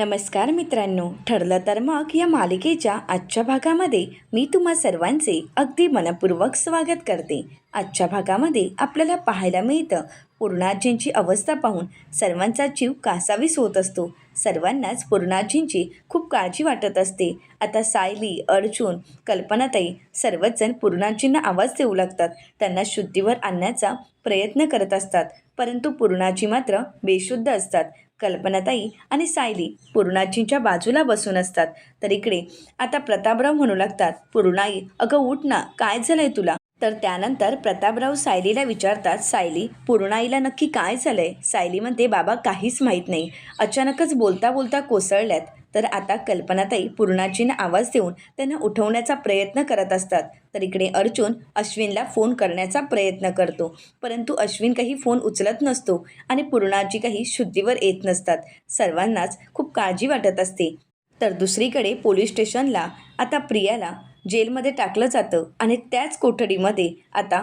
नमस्कार मित्रांनो. ठरलं तर मग या मालिकेच्या आजच्या भागामध्ये मी तुम्हा सर्वांचे अगदी मनपूर्वक स्वागत करते. आजच्या भागामध्ये आपल्याला पाहायला मिळतं पूर्णाजींची अवस्था पाहून सर्वांचा जीव कासावीस होत असतो. सर्वांनाच पूर्णाजींची खूप काळजी वाटत असते. आता सायली अर्जुन कल्पनाताई सर्वचजण पूर्णाजींना आवाज देऊ लागतात. त्यांना शुद्धीवर आणण्याचा प्रयत्न करत असतात. परंतु पूर्णाजी मात्र बेशुद्ध असतात. कल्पनाताई आणि सायली पूर्णाजींच्या बाजूला बसून असतात. तर इकडे आता प्रतापराव म्हणू लागतात पूर्णाई अगं उठ ना काय झालंय तुला? तर त्यानंतर प्रतापराव सायलीला विचारतात सायली पूर्णाईला नक्की काय झालंय? सायली म्हणते बाबा काहीच माहीत नाही. अचानकच बोलता बोलता कोसळल्यात. तर आता कल्पनाताई पूर्णाजींना आवाज देऊन त्यांना उठवण्याचा प्रयत्न करत असतात. तर इकडे अर्जुन अश्विनला फोन करण्याचा प्रयत्न करतो. परंतु अश्विन काही फोन उचलत नसतो आणि पूर्णाजी काही शुद्धीवर येत नसतात. सर्वांनाच खूप काळजी वाटत असते. तर दुसरीकडे पोलीस स्टेशनला आता प्रियाला जेलमध्ये टाकलं जातं आणि त्याच कोठडीमध्ये आता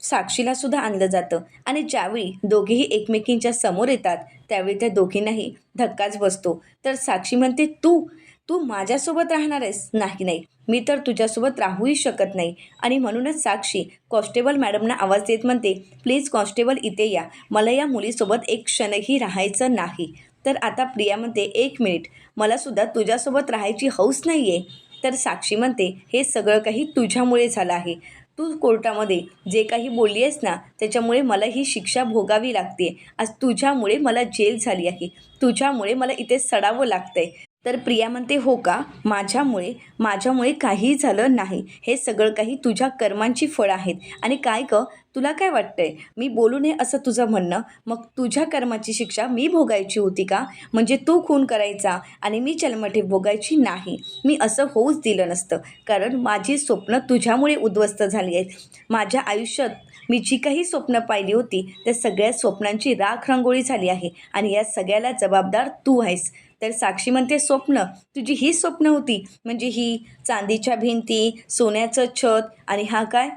साक्षीला सुद्धा आणलं जातं. आणि ज्यावेळी दोघेही एकमेकींच्या समोर येतात त्यावेळी त्या दोघींनाही धक्काच बसतो. तर साक्षी म्हणते तू तू माझ्यासोबत राहणार आहेस. नाही नाही. मी तर तुझ्यासोबत राहूही शकत नाही. आणि म्हणूनच साक्षी कॉन्स्टेबल मॅडमना आवाज देत म्हणते प्लीज कॉन्स्टेबल इथे या. मला या मुलीसोबत एक क्षणही राहायचं नाही. तर आता प्रिया म्हणते एक मिनिट. मलासुद्धा तुझ्यासोबत राहायची हौस नाही आहे तर साक्षी म्हणते हे सगळं काही तुझ्यामुळे झालं आहे. तू कोर्टामध्ये जे काही बोलली आहेस ना त्याच्यामुळे मला ही शिक्षा भोगावी लागते. आज तुझ्यामुळे मला जेल झाली आहे. तुझ्यामुळे मला इथे सडावं लागतंय. तर प्रिया म्हणते हो का? माझ्यामुळे माझ्यामुळे काहीही झालं नाही. हे सगळं काही तुझ्या कर्मांची फळं आहेत. आणि काय ग? तुला काय वाटतंय? मी बोलू नये असं तुझं म्हणणं? मग तुझ्या कर्माची शिक्षा मी भोगायची होती का? म्हणजे तू खून करायचा आणि मी चलमठे भोगायची नाही. मी असं होऊच दिलं नसतं. कारण माझी स्वप्न तुझ्यामुळे उद्ध्वस्त झाली आहेत. माझ्या आयुष्यात मी जी काही स्वप्न पाहिली होती त्या सगळ्या स्वप्नांची राख रांगोळी झाली आहे आणि या सगळ्याला जबाबदार तू आहेस. तर साक्षी म्हणते स्वप्न? तुझी ही स्वप्न होती. म्हणजे ही चांदीच्या भिंती सोन्याचं छत आणि हा काय?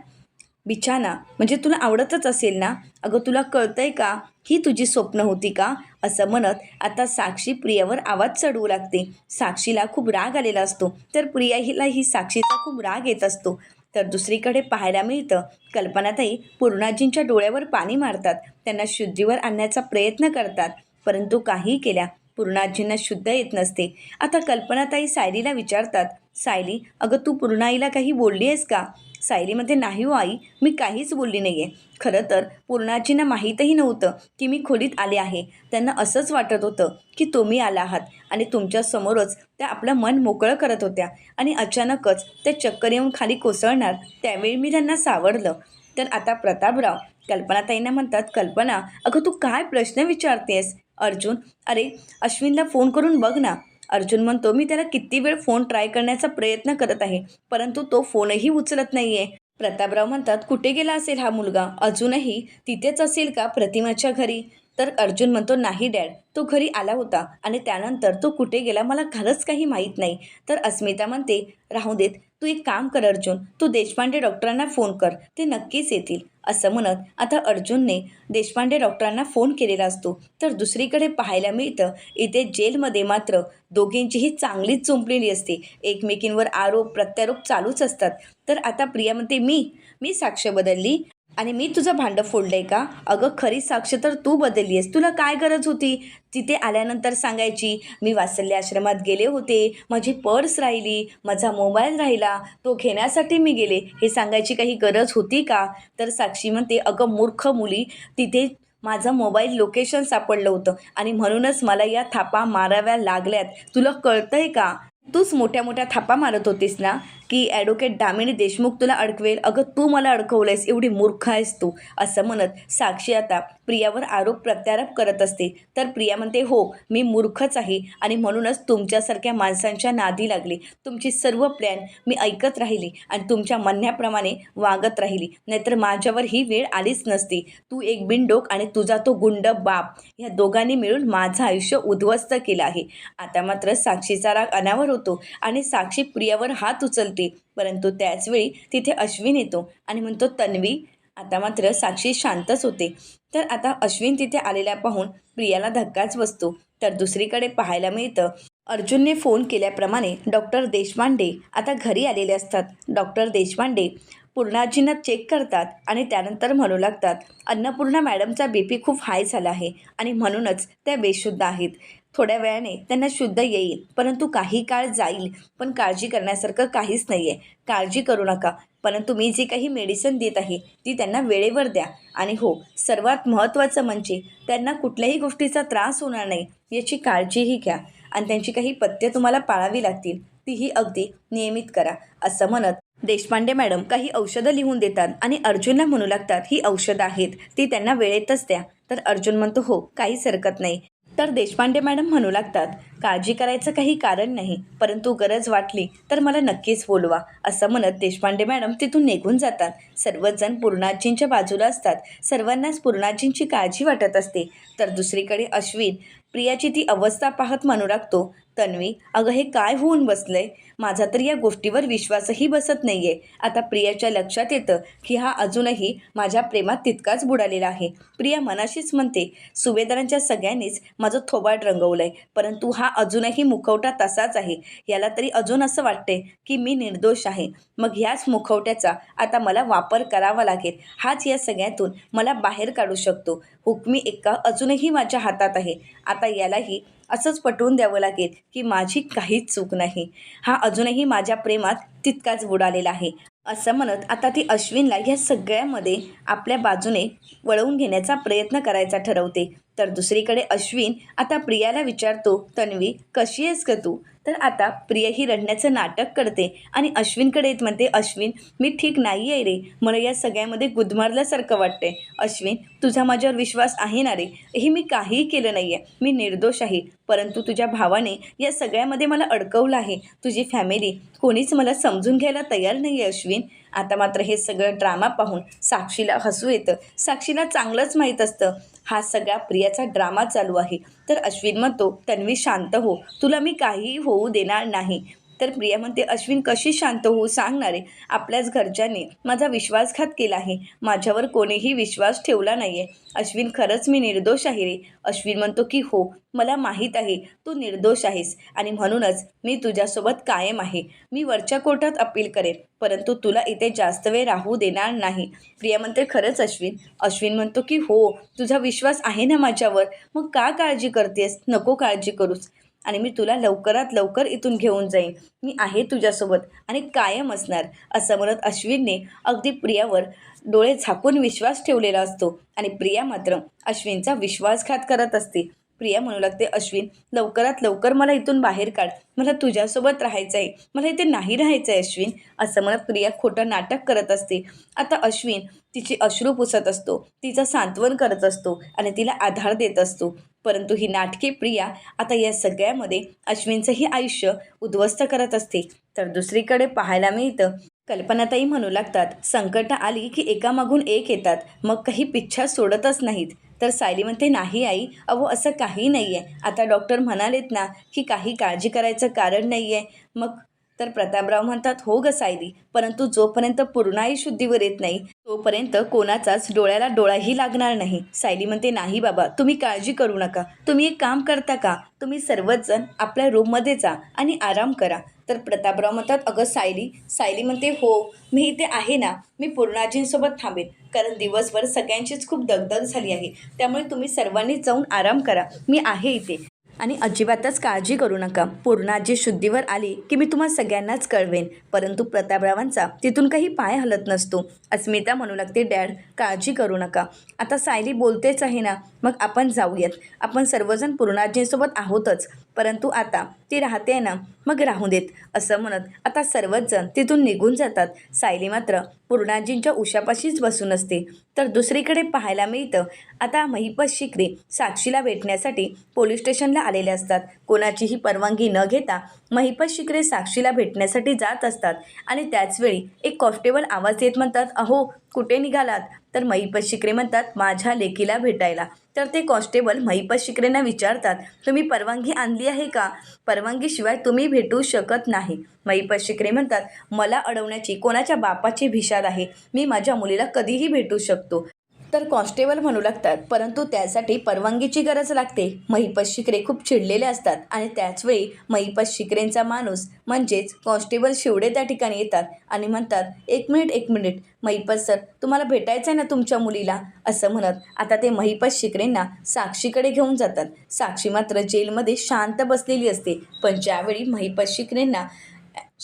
बिछाना. म्हणजे तुला आवडतच असेल ना? अगं तुला कळतंय का? ही तुझी स्वप्न होती का? असं म्हणत आता साक्षी प्रियावर आवाज चढवू लागते. साक्षीला खूप राग आलेला असतो. तर प्रिया हिला ही साक्षीचा खूप राग येत असतो. तर दुसरीकडे पाहायला मिळतं कल्पनाताई पूर्णाजींच्या डोळ्यावर पाणी मारतात. त्यांना शुद्धीवर आणण्याचा प्रयत्न करतात परंतु काही केल्या पूर्णाजींना शुद्ध येत नसते. आता कल्पनाताई सायलीला विचारतात सायली अगं तू पूर्णाईला काही बोलली आहेस का? सायरीमध्ये नाही हो आई मी काहीच बोलली नाही आहे खरं तर पूर्णाजींना माहीतही नव्हतं की मी खोलीत आले आहे. त्यांना असंच वाटत होतं की तुम्ही आला आहात आणि तुमच्यासमोरच त्या आपलं मन मोकळं करत होत्या आणि अचानकच त्या चक्कर येऊन खाली कोसळणार त्यावेळी मी त्यांना सावरलं. तर आता प्रतापराव कल्पनाताईंना म्हणतात कल्पना अगं तू काय प्रश्न विचारतेस? अर्जुन अरे अश्विनला फोन करून बघ ना अर्जुन म्हणतो मी त्याला किती वेळ फोन ट्राय करण्याचा प्रयत्न करत आहे परंतु तो फोनही उचलत नाही आहे प्रतापराव म्हणतात कुठे गेला असेल हा मुलगा? अजूनही तिथेच असेल का प्रतिमाच्या घरी? तर अर्जुन म्हणतो नाही डॅड तो घरी आला होता आणि त्यानंतर तो कुठे गेला मला खरंच काही माहीत नाही. तर अस्मिता म्हणते राहू देत तू एक काम कर अर्जुन. तू देशपांडे डॉक्टरांना फोन कर. ते नक्कीच येतील. असं म्हणत आता अर्जुनने देशपांडे डॉक्टरांना फोन केलेला असतो. तर दुसरीकडे पाहायला मिळतं इथे जेलमध्ये मात्र दोघींचीही चांगलीच चुंपलेली असते. एकमेकींवर आरोप प्रत्यारोप चालूच असतात. तर आता प्रियामध्ये मी मी साक्ष बदलली. आणि मी तुझं भांडं फोडलंय का? अगं खरी साक्ष तर तू बदलली आहेस तुला काय गरज होती? तिथे आल्यानंतर सांगायची मी वासल्य आश्रमात गेले होते. माझी पर्स राहिली. माझा मोबाईल राहिला. तो घेण्यासाठी मी गेले. हे सांगायची काही गरज होती का? तर साक्षी म्हणते अगं मूर्ख मुली. तिथे माझं मोबाईल लोकेशन सापडलं होतं आणि म्हणूनच मला या थापा माराव्या लागल्यात. तुला कळतंय का? तूच मोठ्या मोठ्या थापा मारत होतीस ना? की ॲडव्होकेट दामिनी देशमुख तुला अडकवेल. अगं तू मला अडकवलंयस एवढी मूर्ख आहेस तू असं म्हणत साक्षी आता प्रियावर आरोप प्रत्यारोप करत असते. तर प्रिया म्हणते हो मी मूर्खच आहे आणि म्हणूनच तुमच्यासारख्या माणसांच्या नादी लागली. तुमची सर्व प्लॅन मी ऐकत राहिली आणि तुमच्या म्हणण्याप्रमाणे वागत राहिली. नाहीतर माझ्यावर ही वेळ आलीच नसती. तू एक बिनडोक आणि तुझा तो गुंड बाप. ह्या दोघांनी मिळून माझं आयुष्य उद्ध्वस्त केलं आहे. आता मात्र साक्षीचा राग अनावर होतो आणि साक्षी प्रियावर हात उचलते. परंतु त्याचवेळी तिथे अश्विन येतो आणि म्हणतो तन्वी आता मात्र साक्षी शांतच होते. तर आता अश्विन तिथे आलेला पाहून प्रियाला धक्काच बसतो. तर दुसरीकडे पाहायला मिळतं अर्जुनने फोन केल्याप्रमाणे डॉक्टर देशपांडे आता घरी आलेले असतात. डॉक्टर देशपांडे पूर्णाजींना चेक करतात आणि त्यानंतर म्हणू लागतात अन्नपूर्णा मॅडमचा बी पी खूप हाय झाला आहे आणि म्हणूनच त्या बेशुद्ध आहेत. थोड्या वेळाने त्यांना शुद्ध येईल. परंतु काही काळ जाईल. पण काळजी करण्यासारखं काहीच नाही आहे काळजी करू नका. परंतु मी जी काही मेडिसिन देत आहे ती त्यांना वेळेवर द्या. आणि हो सर्वात महत्त्वाचं म्हणजे त्यांना कुठल्याही गोष्टीचा त्रास होणार नाही याची काळजीही घ्या. आणि त्यांची काही पथ्य तुम्हाला पाळावी लागतील तीही अगदी नियमित करा असं म्हणत देशपांडे मॅडम काही औषधं लिहून देतात आणि अर्जुनला म्हणू लागतात ही औषधं आहेत ती त्यांना वेळेतच द्या. तर अर्जुन म्हणतो हो काहीच हरकत नाही. तर देशपांडे मॅडम म्हणू लागतात. काळजी करायचं काही कारण नाही परंतु गरज वाटली तर मला नक्कीच बोलवा असं म्हणत देशपांडे मॅडम तिथून निघून जातात. सर्वजण पूर्णाजींच्या बाजूला असतात. सर्वांनाच पूर्णाजींची काळजी वाटत असते. तर दुसरीकडे अश्विन प्रियाची ती अवस्था पाहत म्हणू लागतो. तन्वी अगं हे काय होऊन बसलंय? माझा तर या गोष्टीवर विश्वासही बसत नाही आहे आता प्रियाच्या लक्षात येतं की हा अजूनही माझ्या प्रेमात तितकाच बुडालेला आहे. प्रिया मनाशीच म्हणते सुभेदारांच्या सगळ्यांनीच माझं थोबाड रंगवलंय परंतु हा अजूनही मुखवटा तसाच आहे. याला तरी अजून असं वाटते की मी निर्दोष आहे. मग ह्याच मुखवट्याचा आता मला वापर करावा लागेल. हाच या सगळ्यातून मला बाहेर काढू शकतो. हुकमी एक्का अजूनही माझ्या हातात आहे. आता यालाही असंच पटवून द्यावं लागेल की माझी काहीच चूक नाही. हा अजूनही माझ्या प्रेमात तितकाच बुडालेला आहे. असं म्हणत आता ती अश्विनला ह्या सगळ्यामध्ये आपल्या बाजूने वळवून घेण्याचा प्रयत्न करायचा ठरवते. तर दुसरीकडे अश्विन आता प्रियाला विचारतो तन्वी कशी आहेस का तू? तर आता प्रिया ही रडण्याचं नाटक करते आणि अश्विनकडे येत म्हणते अश्विन मी ठीक नाही आहे रे. मला या सगळ्यामध्ये गुदमारल्यासारखं वाटतंय. अश्विन तुझा माझ्यावर विश्वास आहे ना रे? हे मी काहीही केलं नाही आहे मी निर्दोष आहे. परंतु तुझ्या भावाने या सगळ्यामध्ये मला अडकवलं आहे. तुझी फॅमिली कोणीच मला समजून घ्यायला तयार नाही आहे अश्विन. आता मात्र हे सगळं ड्रामा पाहून साक्षीला हसू येतं. साक्षीला चांगलंच माहीत असतं. हा सगळा प्रियाचा ड्रामा चालू आहे. तर अश्विन म्हणतो तन्वी शांत हो. तुला मी काहीही होऊ देणार नाही. तर प्रिया म्हणते अश्विन कशी शांत होऊ सांगणारे? आपल्याच घरच्यांनी माझा विश्वासघात केला आहे. माझ्यावर कोणीही विश्वास ठेवला नाही आहे अश्विन खरंच मी निर्दोष आहे रे. अश्विन म्हणतो की हो मला माहीत आहे तू निर्दोष आहेस आणि म्हणूनच मी तुझ्यासोबत कायम आहे. मी वरच्या कोर्टात अपील करेन परंतु तुला इथे जास्त वेळ राहू देणार नाही. प्रिया म्हणते खरंच अश्विन. अश्विन म्हणतो की हो तुझा विश्वास आहे ना माझ्यावर? मग का काळजी करतेस? नको काळजी करूस. आणि मी तुला लवकरात लवकर इथून घेऊन जाईन. मी आहे तुझ्यासोबत आणि कायम असणार असं म्हणत अश्विनने अगदी प्रियावर डोळे झाकून विश्वास ठेवलेला असतो. आणि प्रिया मात्र अश्विनचा विश्वासघात करत असते. प्रिया म्हणू लागते अश्विन लवकरात लवकर मला इथून बाहेर काढ. मला तुझ्यासोबत राहायचं आहे. मला इथे नाही राहायचं आहे अश्विन असं म्हणत प्रिया खोटं नाटक करत असते. आता अश्विन तिची अश्रू पुसत असतो. तिचं सांत्वन करत असतो आणि तिला आधार देत असतो. परंतु ही नाटकी प्रिया आता या सगळ्यामध्ये अश्विनचंही आयुष्य उद्ध्वस्त करत असते. तर दुसरीकडे पाहायला मिळतं कल्पनाताई म्हणू लागतात संकट आली की एकामागून एक येतात मग काही पिच्छा सोडतच नाहीत. तर सायली म्हणते नाही आई अहो असं काही नाही आहे आता डॉक्टर म्हणालेत ना की काही काळजी करायचं कारण नाही आहे मग तर प्रतापराव म्हणतात हो ग सायली परंतु जोपर्यंत पूर्णाई शुद्धीवर येत नाही तोपर्यंत कोणाचाच डोळ्याला डोळाही लागणार नाही. सायली म्हणते नाही बाबा तुम्ही काळजी करू नका. तुम्ही एक काम करता का? तुम्ही सर्वच जण आपल्या रूममध्ये जा आणि आराम करा. तर प्रतापराव म्हणतात अगं सायली सायली म्हणते हो मी इथे आहे ना मी पूर्णाजींसोबत थांबेन कारण दिवसभर सगळ्यांचीच खूप दगदग झाली आहे. त्यामुळे तुम्ही सर्वांनी जाऊन आराम करा. मी आहे इथे. आणि अजिबातच काळजी करू नका. पूर्णाजी शुद्धीवर आली की मी तुम्हा सगळ्यांनाच कळवेन. परंतु प्रतापरावांचा तिथून काही पाय हलत नसतो. अस्मिता म्हणू लागते डॅड काळजी करू नका. आता सायली बोलतेच आहे ना मग आपण जाऊयात. आपण सर्वजण पूर्णाजींसोबत आहोतच. परंतु आता ती राहते ना मग राहू देत. असं म्हणत आता सर्वच जण तिथून निघून जातात. सायली मात्र पूर्णाजींच्या उशापाशीच बसून असते. तर दुसरीकडे पाहायला मिळतं आता महिपत शिकरे साक्षीला भेटण्यासाठी पोलीस स्टेशनला आलेले असतात. कोणाचीही परवानगी न घेता महिपत शिकरे साक्षीला भेटण्यासाठी जात असतात आणि त्याचवेळी एक कॉन्स्टेबल आवाज येत म्हणतात अहो कुठे निघालात? तर महिपत शिकरे म्हणतात माझ्या लेकीला भेटायला. तर ते कॉन्स्टेबल महिपत शिकरेंना विचारतात तुम्ही परवानगी आणली आहे का? परवानगीशिवाय तुम्ही भेटू शकत नाही. महिपत शिकरे म्हणतात मला अडवण्याची कोणाच्या बापाची भिशाद आहे? मी माझ्या मुलीला कधीही भेटू शकतो. तर कॉन्स्टेबल म्हणू लागतात परंतु त्यासाठी परवानगीची गरज लागते. महिपत शिकरे खूप चिडलेले असतात आणि त्याचवेळी महिपत शिकरेंचा माणूस म्हणजेच कॉन्स्टेबल शिवडे त्या ठिकाणी येतात आणि म्हणतात एक मिनिट एक मिनिट महिपत सर तुम्हाला भेटायचं आहे ना तुमच्या मुलीला? असं म्हणत आता ते महिपत शिकरेंना साक्षीकडे घेऊन जातात. साक्षी मात्र जेलमध्ये शांत बसलेली असते. पण ज्यावेळी महिपत शिकरेंना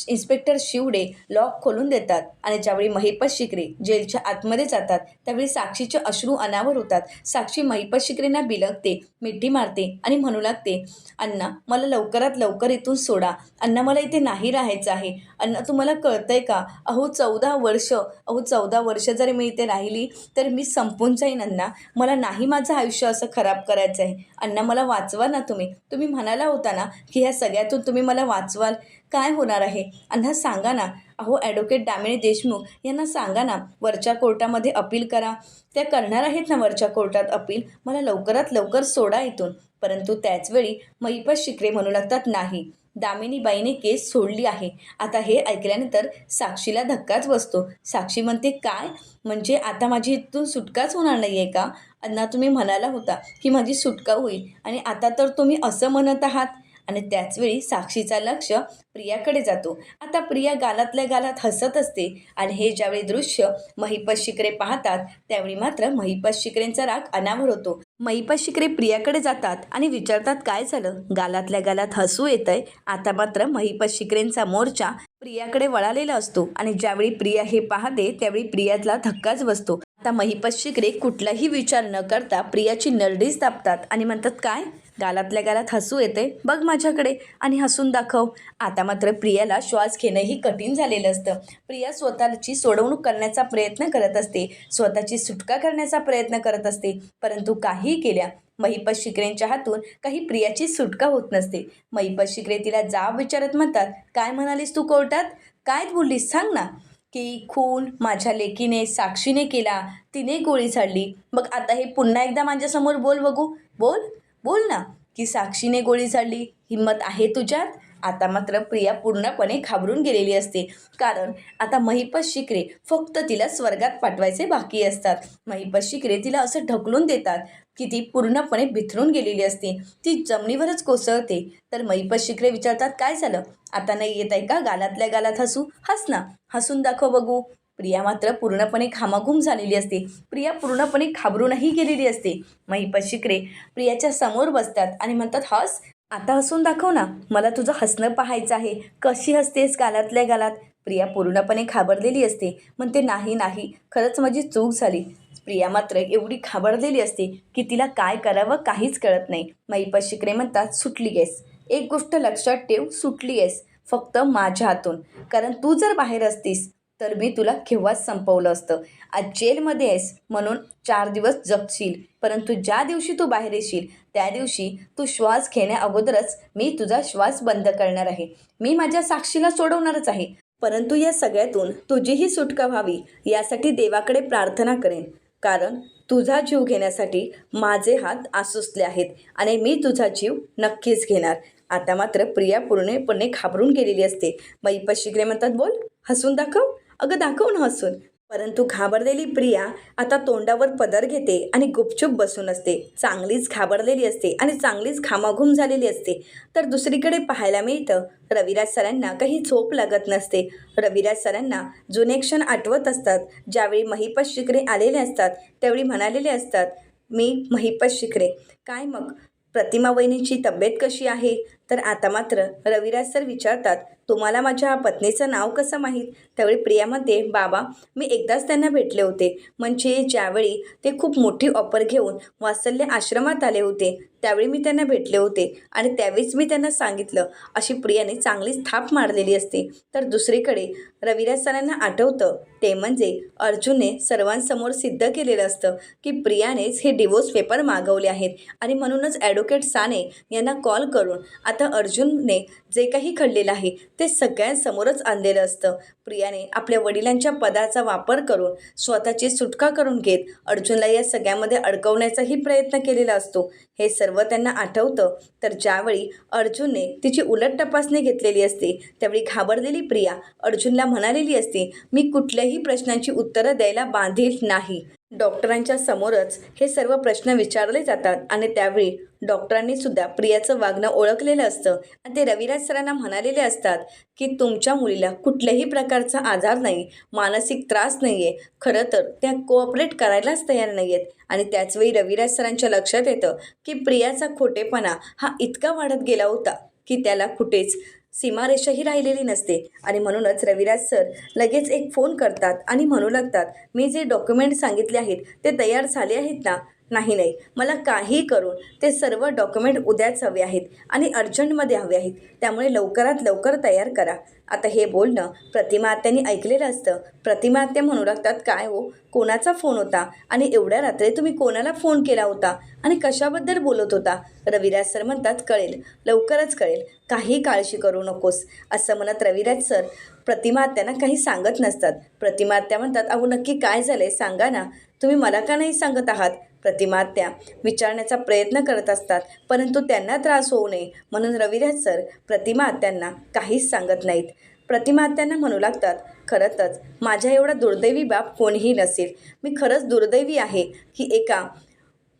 इन्स्पेक्टर शिवडे लॉक खोलून देतात आणि ज्यावेळी महिपत शिकरे जेलच्या आतमध्ये जातात त्यावेळी साक्षीचे अश्रू अनावर होतात. साक्षी महिपत शिकरेंना बिलगते मिठी मारते आणि म्हणू लागते अण्णा मला लवकरात लवकर इथून सोडा. अण्णा मला इथे नाही राहायचं आहे. अण्णा तुम्हाला कळतंय का? अहो चौदा वर्ष अहो चौदा वर्ष जरी मी इथे राहिली तर मी संपून जाईन अण्णा. मला नाही माझं आयुष्य असं खराब करायचं आहे अण्णा मला वाचवा ना तुम्ही. तुम्ही म्हणाला होता ना की ह्या सगळ्यातून तुम्ही मला वाचवाल? काय होणार आहे? अण्णा सांगा ना. अहो ॲडव्होकेट दामिनी देशमुख यांना सांगा ना वरच्या कोर्टामध्ये अपील करा. त्या करणार आहेत ना वरच्या कोर्टात अपील? मला लवकरात लवकर सोडा इथून. परंतु त्याचवेळी मैपत शिकरे म्हणू लागतात नाही. दामिनीबाईने केस सोडली आहे. आता हे ऐकल्यानंतर साक्षीला धक्काच बसतो. साक्षी म्हणते काय? म्हणजे आता माझी इथून सुटकाच होणार नाही आहे का? अण्णा तुम्ही म्हणाला होता की माझी सुटका होईल आणि आता तर तुम्ही असं म्हणत आहात. आणि त्याचवेळी साक्षीचा लक्ष प्रियाकडे जातो. आता प्रिया गालातल्या गालात हसत असते आणि हे ज्यावेळी दृश्य महिपत शिकरे पाहतात त्यावेळी मात्र महिपत शिकरेंचा राग अनावर होतो. महिपत शिकरे प्रियाकडे जातात आणि विचारतात काय झालं? गालातल्या गालात हसू येतंय? आता मात्र महिपत शिकरेंचा मोर्चा प्रियाकडे वळालेला असतो आणि ज्यावेळी प्रिया हे पाहते त्यावेळी प्रियातला धक्काच बसतो. आता महिपत शिकरे कुठलाही विचार न करता प्रियाची नरडीच दाबतात आणि म्हणतात काय? गालातल्या गालात हसू येते. बघ माझ्याकडे आणि हसून दाखव. आता मात्र प्रियाला श्वास घेणंही कठीण झालेलं असतं. प्रिया स्वतःची सोडवणूक करण्याचा प्रयत्न करत असते. स्वतःची सुटका करण्याचा प्रयत्न करत असते. परंतु काहीही केल्या. महिपत शिकरेंच्या हातून काही प्रियाची सुटका होत नसते. महिपत शिकरे तिला जाब विचारत म्हणतात काय म्हणालीस तू कोर्टात? काय बोललीस? सांग ना. की खून माझ्या लेकीने साक्षीने केला. तिने गोळी झाडली. मग आता हे पुन्हा एकदा माझ्यासमोर बोल बघू. बोल? बोल ना की साक्षीने गोळी झाडली. हिंमत आहे तुझ्यात? आता मात्र प्रिया पूर्णपणे घाबरून गेलेली असते. कारण आता महिपत शिकरे फक्त तिला स्वर्गात पाठवायचे बाकी असतात. महिपत शिकरे तिला असं ढकलून देतात की ती पूर्णपणे बिथरून गेलेली असते. ती जमिनीवरच कोसळते. तर महिपत शिकरे विचारतात काय झालं? आता नाही येत आहे का? गालातल्या गालात हसू? हस ना. हसून दाखव बघू. प्रिया मात्र पूर्णपणे घामाघूम झालेली असते. प्रिया पूर्णपणे घाबरूनही गेलेली असते. महिपत शिकरे प्रियाच्या समोर बसतात आणि म्हणतात हस आता हसून दाखव ना मला तुझं हसणं पाहायचं आहे. कशी हसतेस गालातल्या गालात? प्रिया पूर्णपणे घाबरलेली असते. म्हणते नाही नाही खरंच माझी चूक झाली. प्रिया मात्र एवढी घाबरलेली असते की तिला काय करावं काहीच कळत नाही. महिपत शिकरे म्हणतात सुटली आहेस. एक गोष्ट लक्षात ठेव सुटली आहेस. फक्त माझ्या हातून. कारण तू जर बाहेर असतीस तर मी तुला केव्हाच संपवलं असतं. आज जेलमध्ये आहेस म्हणून चार दिवस जगशील परंतु ज्या दिवशी तू बाहेर येशील त्या दिवशी तू श्वास घेण्या अगोदरच मी तुझा श्वास बंद करणार आहे. मी माझ्या साक्षीला सोडवणारच आहे. परंतु या सगळ्यातून तुझीही सुटका व्हावी यासाठी देवाकडे प्रार्थना करेन. कारण तुझा जीव घेण्यासाठी माझे हात आसुसले आहेत आणि मी तुझा जीव नक्कीच घेणार. आता मात्र प्रिया पूर्णपणे घाबरून गेलेली असते. महिपत म्हणतात बोल. हसून दाखव. अगं दाखव ना हसून. परंतु घाबरलेली प्रिया आता तोंडावर पदर घेते आणि गुपचूप बसून असते. चांगलीच घाबरलेली असते आणि चांगलीच घामाघूम झालेली असते. तर दुसरीकडे पाहायला मिळतं रविराज सरांना काही झोप लागत नसते. रविराज सरांना जुने क्षण आठवत असतात. ज्यावेळी महिपत शिकरे आलेले असतात त्यावेळी म्हणालेले असतात मी महिपत शिकरे काय मग? प्रतिमा वहिनीची तब्येत कशी आहे? तर आता मात्र रविराज सर विचारतात तुम्हाला माझ्या पत्नीचं नाव कसं माहीत? त्यावेळी प्रियामध्ये बाबा मी एकदाच त्यांना भेटले होते. म्हणजे ज्यावेळी ते खूप मोठी ऑफर घेऊन वात्सल्य आश्रमात आले होते त्यावेळी मी त्यांना भेटले होते आणि त्यावेळीच मी त्यांना सांगितलं. अशी प्रियाने चांगलीच थाप मारलेली असते. तर दुसरीकडे रविराज सरांना आठवतं ते म्हणजे अर्जुनने सर्वांसमोर सिद्ध केलेलं असतं की प्रियानेच हे डिवोर्स पेपर मागवले आहेत आणि म्हणूनच ॲडव्होकेट साने यांना कॉल करून आता आता अर्जुनने जे काही घडलेलं आहे ते सगळ्यांसमोरच आणलेलं असतं. प्रियाने आपल्या वडिलांच्या पदाचा वापर करून स्वतःची सुटका करून घेत अर्जुनला या सगळ्यामध्ये अडकवण्याचाही प्रयत्न केलेला असतो. हे सर्व त्यांना आठवतं. तर ज्यावेळी अर्जुनने तिची उलट तपासणी घेतलेली असते त्यावेळी घाबरलेली प्रिया अर्जुनला म्हणालेली असते मी कुठल्याही प्रश्नांची उत्तरं द्यायला बांधील नाही. डॉक्टरांच्या समोरच हे सर्व प्रश्न विचारले जातात आणि त्यावेळी डॉक्टरांनी सुद्धा प्रियाचं वागणं ओळखलेलं असतं. आणि ते रविराज सरांना म्हणालेले असतात की तुमच्या मुलीला कुठल्याही प्रकारचा आजार नाही मानसिक त्रास नाही आहे खरं तर त्या कोऑपरेट करायलाच तयार नाही आहेत आणि त्याचवेळी रविराज सरांच्या लक्षात येतं की प्रियाचा खोटेपणा हा इतका वाढत गेला होता की त्याला कुठेच सीमारेषाही राहिलेली नसते. आणि म्हणूनच रविराज सर लगेच एक फोन करतात आणि म्हणू लागतात मी जे डॉक्युमेंट सांगितले आहेत ते तयार झाले आहेत ना? नाही नाही. मला काही करून ते सर्व डॉक्युमेंट उद्याच हवे आहेत आणि अर्जंटमध्ये हवे आहेत. त्यामुळे लवकरात लवकर तयार करा. आता हे बोलणं प्रतिमात्यांनी ऐकलेलं असतं. प्रतिमात्या म्हणू लागतात काय हो? कोणाचा फोन होता? आणि एवढ्या रात्री तुम्ही कोणाला फोन केला होता? आणि कशाबद्दल बोलत होता? रविराज सर म्हणतात कळेल. लवकरच कळेल. काही काळजी करू नकोस. असं म्हणत रविराज सर प्रतिमात्यांना काही सांगत नसतात. प्रतिमात्या म्हणतात अहो नक्की काय झालं आहे सांगा ना. तुम्ही मला का नाही सांगत आहात? प्रतिमा आत्या विचारण्याचा प्रयत्न करत असतात परंतु त्यांना त्रास होऊ नये. म्हणून रविराज सर प्रतिमा आत्यांना काहीच सांगत नाहीत. प्रतिमा त्यांना म्हणू लागतात खरंच माझ्या एवढा दुर्दैवी बाप कोणीही नसेल. मी खरंच दुर्दैवी आहे की एका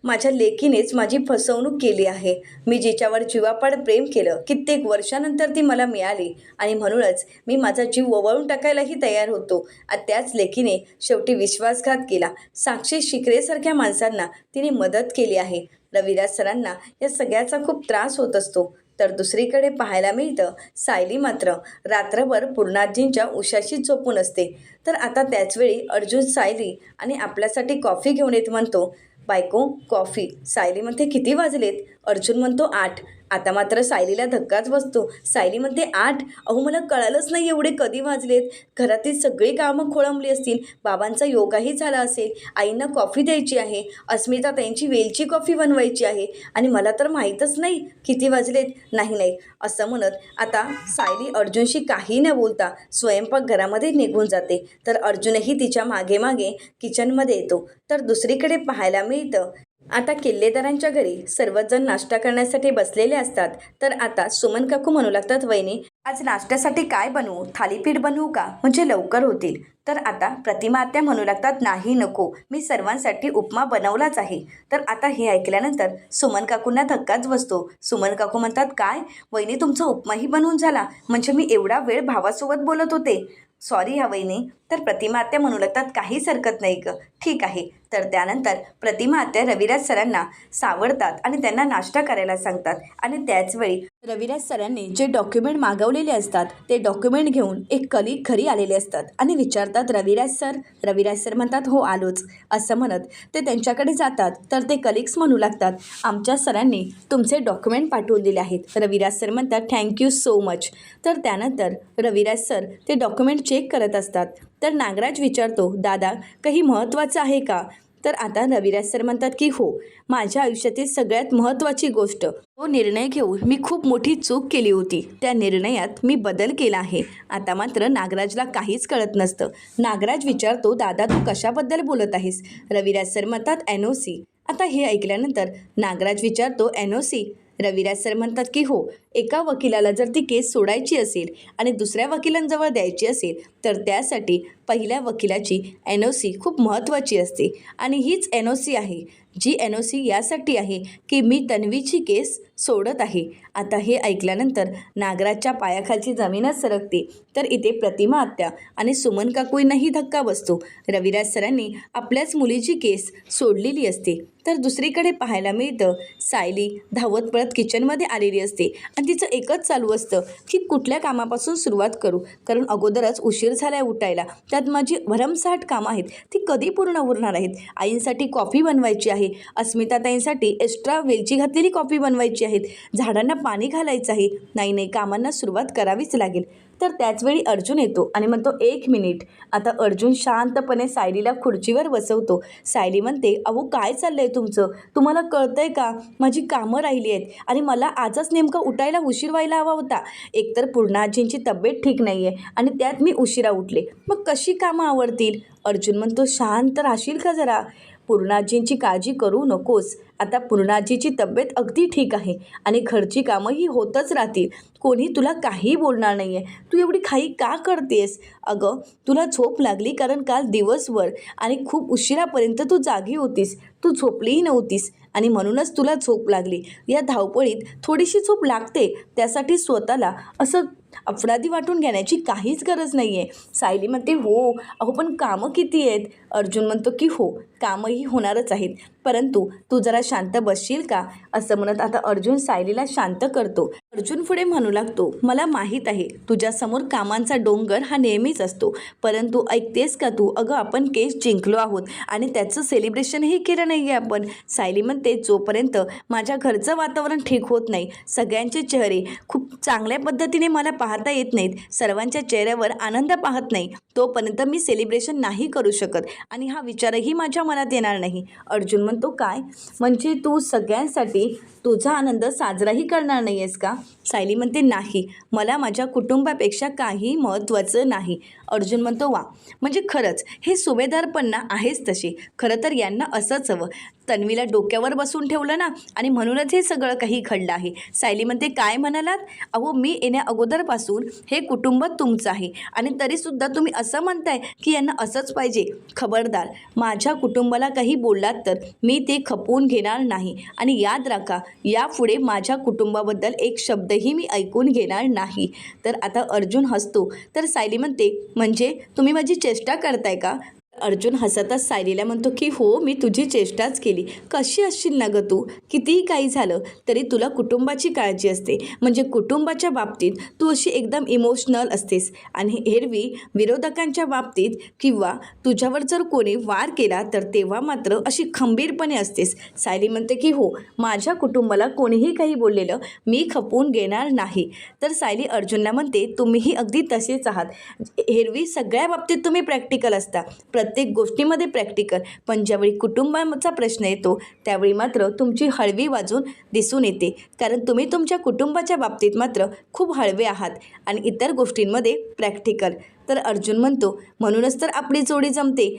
माझ्या लेकीनेच माझी फसवणूक केली आहे. मी जिच्यावर जीवापाड प्रेम केलं कित्येक वर्षानंतर ती मला मिळाली आणि म्हणूनच मी माझा जीव ओवाळून टाकायलाही तयार होतो. आणि त्याच लेकीने शेवटी विश्वासघात केला. साक्षी शिकरेसारख्या माणसांना तिने मदत केली आहे. रविराज सरांना या सगळ्याचा खूप त्रास होत असतो. तर दुसरीकडे पाहायला मिळतं सायली मात्र रात्रभर पूर्णाजींच्या उशाशी झोपून असते. तर आता त्याचवेळी अर्जुन सायली आणि आपल्यासाठी कॉफी घेऊन येत म्हणतो बायको कॉफी सायली म्हणते किती वाजलेत? अर्जुन म्हणतो आठ. आता मात्र सायलीला धक्काच बसतो. सायली म्हणते आठ? अहो मला कळालंच नाही एवढे कधी वाजलेत. घरातील सगळी कामं खोळंबली असतील. बाबांचा योगाही झाला असेल. आईंना कॉफी द्यायची आहे. अस्मिता त्यांची वेलची कॉफी बनवायची आहे. आणि मला तर माहीतच नाही किती वाजलेत. नाही नाही. असं म्हणत आता सायली अर्जुनशी काही न बोलता स्वयंपाकघरामध्ये निघून जाते. तर अर्जुनही तिच्यामागे मागे किचनमध्ये येतो. तर दुसरीकडे पाहायला मिळतं. आता किल्लेदारांच्या घरी सर्वजण नाश्ता करण्यासाठी बसलेले असतात. तर आता सुमन काकू म्हणू लागतात वहिनी आज नाश्त्यासाठी काय बनवू? थालीपीठ बनवू का? म्हणजे लवकर होतील. तर आता प्रतिमा आत्या म्हणू लागतात नाही नको. मी सर्वांसाठी उपमा बनवलाच आहे. तर आता हे ऐकल्यानंतर सुमन काकूंना धक्काच बसतो. सुमन काकू म्हणतात काय? वहिनी तुमचा उपमाही बनवून झाला. म्हणजे मी एवढा वेळ भावासोबत बोलत होते. सॉरी ह्या वहिनी. तर प्रतिमा आत्या म्हणू लागतात काहीच हरकत नाही ग. ठीक आहे. तर त्यानंतर प्रतिमा आत्या रविराज सरांना सावरतात आणि त्यांना नाश्ता करायला सांगतात. आणि त्याचवेळी रविराज सरांनी जे डॉक्युमेंट मागवलेले असतात ते डॉक्युमेंट घेऊन एक कलिक घरी आलेले असतात आणि विचारतात रविराज सर? रविराज सर म्हणतात हो आलोच. असं म्हणत ते त्यांच्याकडे जातात. तर ते कलिग्स म्हणू लागतात आमच्या सरांनी तुमचे डॉक्युमेंट पाठवून दिले आहेत. रविराज सर म्हणतात थँक्यू सो मच. तर त्यानंतर रविराज सर ते डॉक्युमेंट चेक करत असतात. तर नागराज विचारतो दादा काही महत्त्वाचं आहे का? तर आता रविराज सर म्हणतात की हो माझ्या आयुष्यातील सगळ्यात महत्त्वाची गोष्ट. तो निर्णय घेऊन मी खूप मोठी चूक केली होती. त्या निर्णयात मी बदल केला आहे. आता मात्र नागराजला काहीच कळत नसतं. नागराज विचारतो दादा तू कशाबद्दल बोलत आहेस? रविराज सर म्हणतात एन ओ सी. आता हे ऐकल्यानंतर नागराज विचारतो N O C? Raviraj sir म्हणतात की हो एका वकिलाला जर ती केस सोडायची असेल आणि दुसऱ्या वकिलांजवळ द्यायची असेल तर त्यासाठी पहिल्या वकिलाची एन ओ सी खूप महत्त्वाची असते. आणि हीच एन ओ सी आहे. जी एन ओ सी यासाठी आहे की मी तन्वीची केस सोडत आहे. आता हे ऐकल्यानंतर नागराजच्या पायाखालची जमीनच सरकते. तर इथे प्रतिमा आत्या आणि सुमन काकुईनाही धक्का बसतो. रविराज सरांनी आपल्याच मुलीची केस सोडलेली असते. तर दुसरीकडे पाहायला मिळतं सायली धावत पळत किचनमध्ये आलेली असते आणि तिचं एकच चालू असतं की कुठल्या कामापासून सुरुवात करू? कारण अगोदरच उशीर झाला आहे उठायला. त्यात माझी भरमसाठ कामं आहेत. ती कधी पूर्ण उरणार आहेत? आईंसाठी कॉफी बनवायची आहे. अस्मिताताईंसाठी एक्स्ट्रा वेलची घातलेली कॉफी बनवायची आहेत. झाडांना पाणी घालायचं आहे. नाही नाही कामांना सुरुवात करावीच लागेल. तर त्याचवेळी अर्जुन येतो आणि म्हणतो एक मिनिट. आता अर्जुन शांतपणे सायलीला खुर्चीवर बसवतो. सायली म्हणते अहो काय चाललं आहे तुमचं? तुम्हाला कळतंय का? माझी कामं राहिली आहेत आणि मला आजच नेमकं उठायला उशीर व्हायला हवा होता. एकतर पूर्णाजींची तब्येत ठीक नाही आहे आणि त्यात मी उशिरा उठले. मग कशी कामं आवडतील? अर्जुन म्हणतो शांत राहशील का जरा? पूर्णाजींची काळजी करू नकोस. आता पूर्णाजीची तब्येत अगदी ठीक आहे आणि घरची कामंही होतच राहतील. कोणी तुला काही बोलणार नाही आहे तू एवढी खाई का करतेस? अगं तुला झोप लागली कारण काल दिवसभर आणि खूप उशिरापर्यंत तू जागी होतीस. तू झोपलीही नव्हतीस आणि म्हणूनच तुला झोप लागली. या धावपळीत थोडीशी झोप लागते. त्यासाठी स्वतःला असं अपराधी वाटून घेण्याची काहीच गरज नाही आहे सायली म्हणते हो अहो पण कामं किती आहेत? अर्जुन म्हणतो की हो कामंही होणारच आहेत. परंतु तू जरा शांत बसशील का? असं म्हणत आता अर्जुन सायलीला शांत करतो. अर्जुन पुढे म्हणू लागतो मला माहीत आहे तुझ्यासमोर कामांचा डोंगर हा नेहमीच असतो. परंतु ऐकतेस का तू? अगं आपण केस जिंकलो आहोत आणि त्याचं सेलिब्रेशनही केलं नाही आहे आपण. सायली म्हणते जोपर्यंत माझ्या घरचं वातावरण ठीक होत नाही सगळ्यांचे चेहरे खूप चांगल्या पद्धतीने मला पाहता येत नाहीत. सर्वांच्या चेहऱ्यावर आनंद पाहत नाही. तोपर्यंत मी सेलिब्रेशन नाही करू शकत. आणि हा विचारही माझ्या मनात येणार नाही. अर्जुन म्हणतो काय? म्हणजे तू सगळ्यांसाठी तुझा आनंद साजराही करणार नाही आहेस का? सायली म्हणते नाही. मला माझ्या कुटुंबापेक्षा काही महत्त्वाचं नाही. अर्जुन म्हणतो वा. म्हणजे खरंच हे सुभेदारपणा आहेच तशी. खरं तर यांना असंच हवं. तन्वीला डोक्यावर बसून ठेवलं ना आणि म्हणूनच हे सगळं काही घडलं आहे. सायली म्हणते काय म्हणालात? अहो मी येण्या अगोदरपासून हे कुटुंब तुमचं आहे. आणि तरीसुद्धा तुम्ही असं म्हणताय की यांना असंच पाहिजे. खबरदार. माझ्या कुटुंबाला काही बोललात तर मी ते खपवून घेणार नाही. आणि याद राखा यापुढे माझ्या कुटुंबाबद्दल एक शब्दही मी ऐकून घेणार नाही. तर आता अर्जुन हसतो. तर सायली म्हणते म्हणजे तुम्ही माझी चेष्टा करताय का? अर्जुन हसतच सायलीला म्हणतो की हो मी तुझी चेष्टाच केली. कशी असशील ना गं तू? कितीही काही झालं तरी तुला कुटुंबाची काळजी असते. म्हणजे कुटुंबाच्या बाबतीत तू अशी एकदम इमोशनल असतेस. आणि एरवी विरोधकांच्या बाबतीत किंवा तुझ्यावर जर कोणी वार केला तर तेव्हा मात्र अशी खंबीरपणे असतेस. सायली म्हणते की हो माझ्या कुटुंबाला कोणीही काही बोललेलं मी खपवून घेणार नाही. तर सायली अर्जुनला म्हणते तुम्हीही अगदी तसेच आहात. एरवी सगळ्या बाबतीत तुम्ही प्रॅक्टिकल असता. प्रत्येक गोष्टीमध्ये प्रॅक्टिकल पण ज्यावेळी कुटुंबाचा प्रश्न येतो त्यावेळी मात्र तुमची हळवी वाजून दिसून येते. कारण तुम्ही तुमच्या कुटुंबाच्या बाबतीत मात्र खूप हळवे आहात आणि इतर गोष्टींमध्ये प्रॅक्टिकल तर अर्जुन म्हणतो म्हणूनच तर आपली जोडी जमते.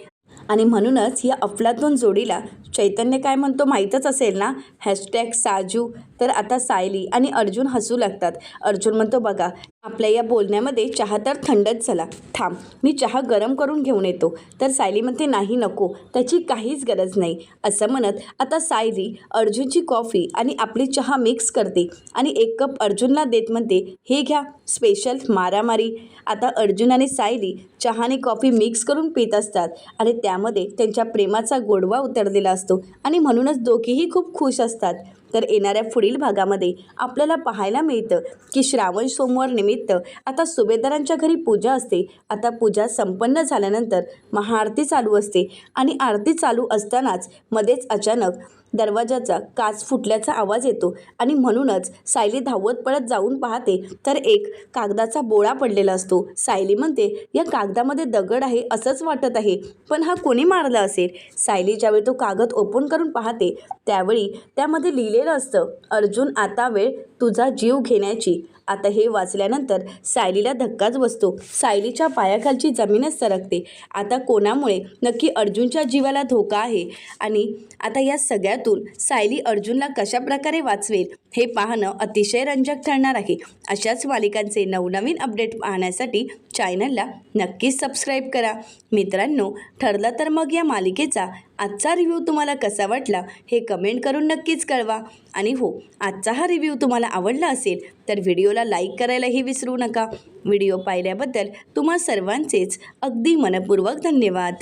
आणि म्हणूनच या अफलातून जोडीला चैतन्य काय म्हणतो माहीतच असेल ना? हॅशटॅग साजू. तर आता सायली आणि अर्जुन हसू लागतात. अर्जुन म्हणतो बघा आपल्या या बोलण्यामध्ये चहा तर थंडच झाला थांब मी चहा गरम करून घेऊन येतो. तर सायली म्हणते नाही नको त्याची काहीच गरज नाही. असं म्हणत आता सायली अर्जुनची कॉफी आणि आपली चहा मिक्स करते आणि एक कप अर्जुनला देत म्हणते हे घ्या स्पेशल मारामारी. आता अर्जुन आणि सायली चहा आणि कॉफी मिक्स करून पित असतात आणि त्यामध्ये त्यांच्या प्रेमाचा गोडवा उतरलेला असतो आणि म्हणूनच दोघेही खूप खुश असतात. तर येणाऱ्या पुढील भागामध्ये आपल्याला पाहायला मिळतं की श्रावण सोमवार निमित्त आता सुभेदारांच्या घरी पूजा असते. आता पूजा संपन्न झाल्यानंतर महाआरती चालू असते आणि आरती चालू असतानाच मध्येच अचानक दरवाजाचा काच फुटल्याचा आवाज येतो आणि म्हणूनच सायली धावत पळत जाऊन पाहते तर एक कागदाचा बोळा पडलेला असतो. सायली म्हणते या कागदामध्ये दगड आहे असंच वाटत आहे पण हा कोणी मारला असेल? सायली ज्यावेळी तो कागद ओपन करून पाहते त्यावेळी त्यामध्ये लिहिलेलं असतं अर्जुन आता वेळ तुझा जीव घेण्याची. आता हे वाचल्यानंतर सायलीला धक्काच बसतो. सायलीच्या पायाखालची जमीनच सरकते. आता कोणामुळे नक्की अर्जुनच्या जीवाला धोका आहे? आणि आता या सगळ्या सगळ्यातून सायली अर्जुनला कशा प्रकारे वाचवेल हे पाहणं अतिशय रंजक ठरणार आहे. अशाच मालिकांचे नवनवीन अपडेट पाहण्यासाठी चॅनलला नक्कीच सबस्क्राईब करा. मित्रांनो ठरलं तर मग या मालिकेचा आजचा रिव्ह्यू तुम्हाला कसा वाटला हे कमेंट करून नक्कीच कळवा. आणि हो आजचा हा रिव्ह्यू तुम्हाला आवडला असेल तर व्हिडिओला लाईक करायलाही विसरू नका. व्हिडिओ पाहिल्याबद्दल तुम्हा सर्वांचेच अगदी मनपूर्वक धन्यवाद.